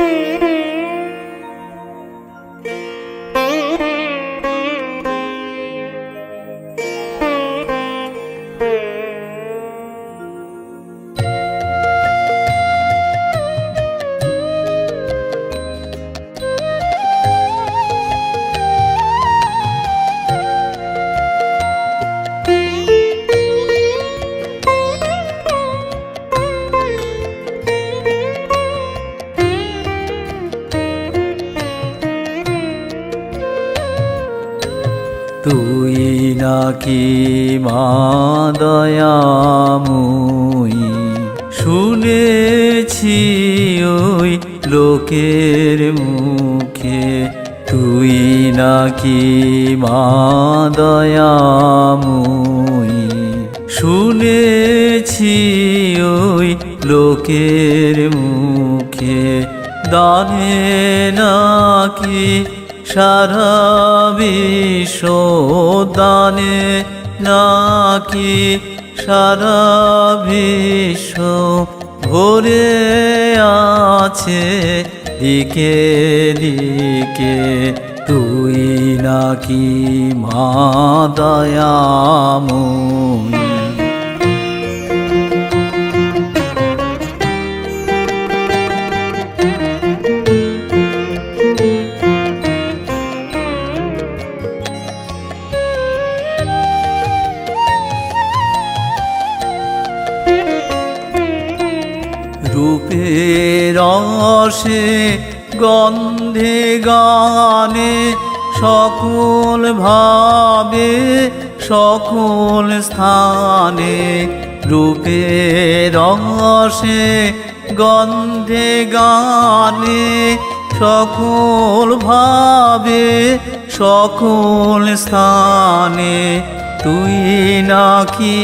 তুই নাকি মা দয়াময়ী? শুনেছি ওই লোকের মুখে, তুই নাকি মা দয়াময়ী? শুনেছি ওই লোকের মুখে, দানে নাকি সারা বিশ্ব দানে নাকি সারা বিশ্ব ভরে আছে দিকে দিকে? তুই নাকি মা দয়াময়ী। রসে গন্ধে গানে সকল ভাবে, সকল স্থানে রূপে রসে গন্ধে গানে সকল ভাবে, সকল স্থানে তুই নাকি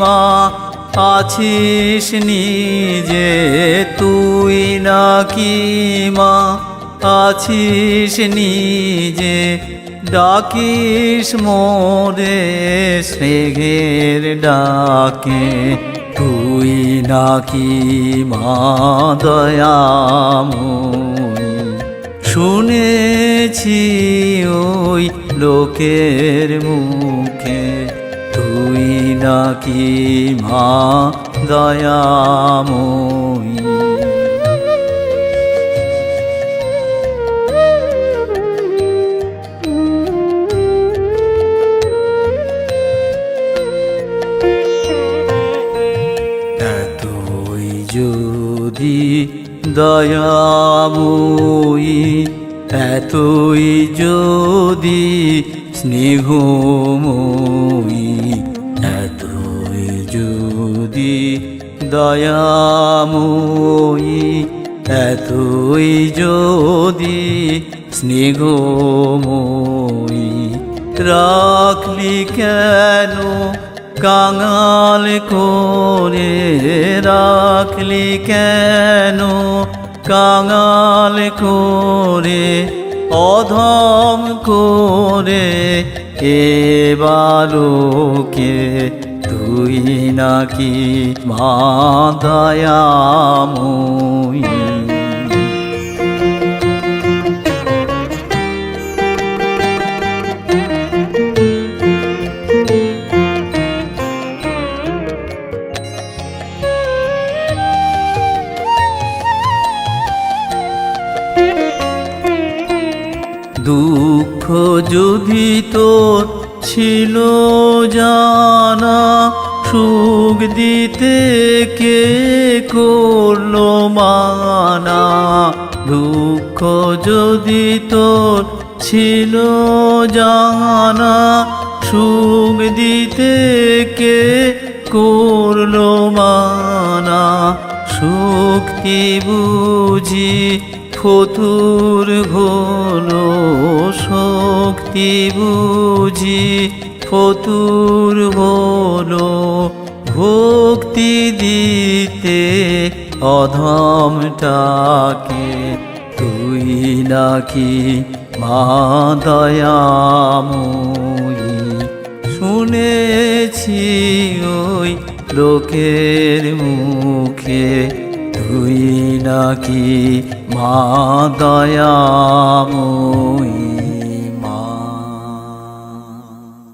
মা আছিস নিজে, তুই নাকি মা? আছিস নিজে, ডাকিস মোরে স্নেহের ডাকে। তুই নাকি মা দয়াময়ী? শুনেছি ওই লোকের মুখে নাকি মা দয়াময়ী? এতই যদি দয়াময়ী এতই যদি স্নেহময়ী দয়াময়ী, এতই যদি স্নেহময়ী। রাখলি কেন, কাঙাল করে রাখলি কেন, কাঙাল করে, অধম করে এবারকে তুই নাকি মা দয়াময়ী? দুঃখ যদি তোর ছিল জানা সুখ দিতে কে করল মানা? দুঃখ যদি তোর ছিল জানা, সুখ দিতে কে করল মানা? শক্তি বুঝি? ফতুর ঘোলো শক্তি বুঝি? ফতুর হলো ভক্তি দিতে অধমটাকে। তুই নাকি মা দয়াময়ী? শুনেছি ওই লোকের মুখে, তুই নাকি মা দয়াময়ী?